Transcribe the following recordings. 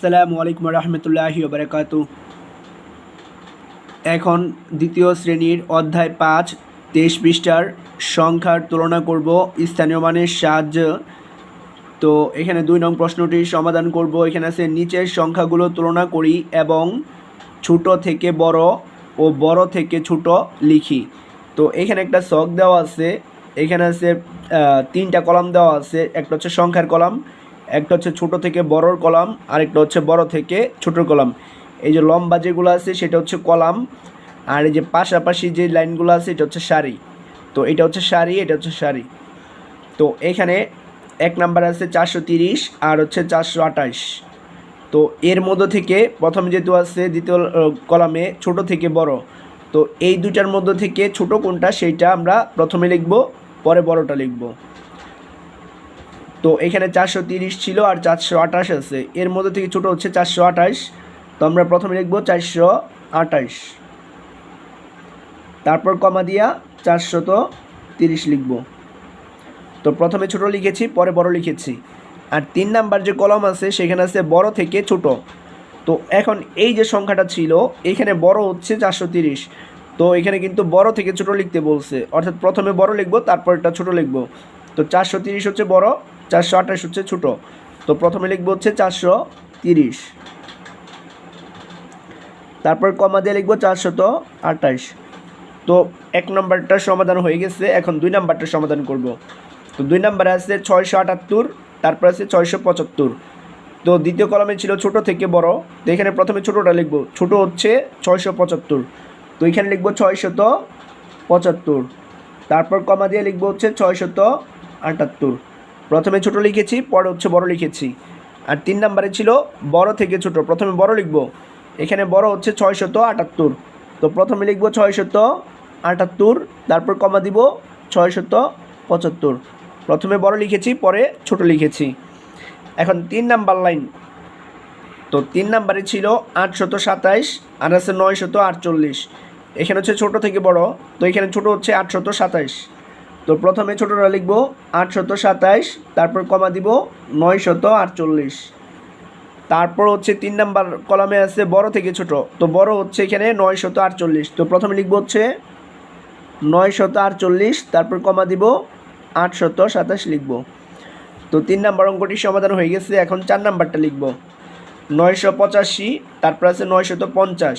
আসসালামু আলাইকুম রহমতুল্লাহি বারকাত এখন দ্বিতীয় শ্রেণির অধ্যায় পাঁচ, তেইশ পৃষ্ঠার সংখ্যার তুলনা করব, স্থানীয় মানের সাহায্য। তো এখানে দুই নং প্রশ্নটির সমাধান করব। এখানে আছে, নিচের সংখ্যাগুলো তুলনা করি এবং ছোট থেকে বড় ও বড় থেকে ছোট লিখি। তো এখানে একটা শখ দেওয়া আছে, এখানে আছে তিনটা কলাম দেওয়া আছে, একটা হচ্ছে সংখ্যার কলাম একটা হচ্ছে ছোট থেকে বড়র কলাম, আরেকটা হচ্ছে বড় থেকে ছোটোর কলাম। এই যে লম্বা যেগুলো আছে, সেটা হচ্ছে কলাম। আর এই যে পাশাপাশি যে লাইনগুলো আছে, এটা হচ্ছে সারি। তো এটা হচ্ছে সারি, এটা হচ্ছে সারি। তো এখানে এক নাম্বার আছে চারশো তিরিশ, আর হচ্ছে চারশো আঠাশ। তো এর মধ্য থেকে প্রথম যেহেতু আছে, দ্বিতীয় কলামে ছোট থেকে বড়। তো এই দুটার মধ্য থেকে ছোট কোনটা সেইটা আমরা প্রথমে লিখব, পরে বড়টা লিখব। তো এখানে চারশো তিরিশ ছিল আর চারশো আঠাশ আছে। এর মধ্যে থেকে ছোটো হচ্ছে চারশো আঠাশ। তো আমরা প্রথমে লিখব চারশো আঠাশ। তারপর কমা দিয়া চারশত তিরিশ লিখব। তো প্রথমে ছোট লিখেছি, পরে বড় লিখেছি। আর তিন নাম্বার যে কলম আছে, সেখানে আছে বড় থেকে ছোট। তো এখন এই যে সংখ্যাটা ছিল, এখানে বড় হচ্ছে চারশো তিরিশ। তো এখানে কিন্তু বড় থেকে ছোট লিখতে বলছে। অর্থাৎ প্রথমে বড় লিখব তারপর একটা ছোট লিখব। তো চারশো তিরিশ হচ্ছে বড় চারশো আঠাশ হচ্ছে ছোটো। তো প্রথমে লিখব হচ্ছে চারশো তিরিশ। তারপর কমা দিয়ে লিখব চারশত আঠাশ। তো এক নম্বরটার সমাধান হয়ে গেছে, এখন দুই নাম্বারটার সমাধান করব। তো দুই নাম্বারে আছে ছয়শো আটাত্তর, তারপর আছে ছয়শো পঁচাত্তর। তো দ্বিতীয় কলমে ছিল ছোট থেকে বড়। তো এখানে প্রথমে ছোটোটা লিখব। ছোট হচ্ছে ছয়শো পঁচাত্তর। তো এখানে লিখব ছয়শত পঁচাত্তর। তারপর কমা দিয়ে লিখব হচ্ছে ছয়শত আটাত্তর। প্রথমে ছোট লিখেছি, পরে হচ্ছে বড় লিখেছি। আর তিন নাম্বারে ছিল বড় থেকে ছোট, প্রথমে বড় লিখব। এখানে বড় হচ্ছে ছয়শত আটাত্তর। তো প্রথমে লিখব ছয়শত আটাত্তর, তারপর কমা দিব ছয়শত পঁচাত্তর। প্রথমে বড় লিখেছি, পরে ছোট লিখেছি। এখন তিন নাম্বার লাইন। তো তিন নাম্বারে ছিল আটশত সাতাইশ, আর আছে নয়শত আটচল্লিশ। এখানে হচ্ছে ছোট থেকে বড়, তো এখানে ছোট হচ্ছে আটশত সাতাইশ। তো প্রথমে ছোটোটা লিখব আটশত সাতাইশ, তারপর কমা দিব নয়শত আটচল্লিশ। তারপর হচ্ছে তিন নাম্বার কলামে আছে বড় থেকে ছোট, তো বড় হচ্ছে এখানে নয়শত আটচল্লিশ। তো প্রথমে লিখব হচ্ছে নয়শত আটচল্লিশ, তারপর কমা দিব আটশত সাতাশ লিখব। তো তিন নাম্বার অঙ্কটির সমাধান হয়ে গেছে, এখন চার নাম্বারটা লিখব। নয়শো পঁচাশি, তারপর আছে নয়শত পঞ্চাশ।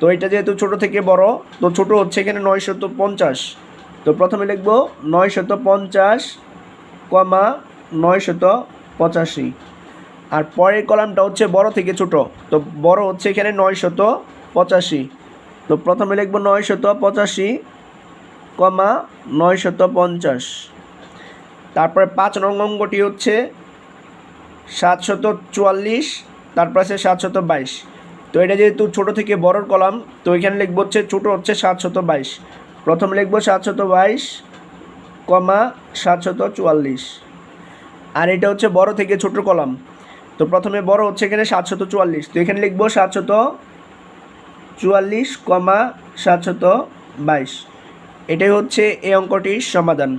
তো এটা যেহেতু ছোট থেকে বড়, তো ছোট হচ্ছে এখানে নয়শত পঞ্চাশ। তো প্রথমে লিখব নয়শত পঞ্চাশ কমা নয়শত পঁচাশি আর পরের কলামটা হচ্ছে বড় থেকে ছোট। তো বড় হচ্ছে এখানে নয়শত পঁচাশি তো প্রথমে লিখব নয়শত পঁচাশি কমা নয়শত পঞ্চাশ তারপরে পাঁচ নং অঙ্কটি হচ্ছে সাতশত চুয়াল্লিশ তারপর আছে সাতশত বাইশ তো এটা যেহেতু ছোট থেকে বড়র কলাম, তো এখানে লিখব হচ্ছে ছোটো হচ্ছে সাতশত বাইশ প্রথমে লিখব সাতশত বাইশ কমা সাতশত চুয়াল্লিশ। আর এটা হচ্ছে বড় থেকে ছোট কলাম। তো প্রথমে বড় হচ্ছে এখানে সাতশত চুয়াল্লিশ। তো এখানে লিখব সাতশত চুয়াল্লিশ কমা সাতশত বাইশ। এটাই হচ্ছে এই অঙ্কটির সমাধান।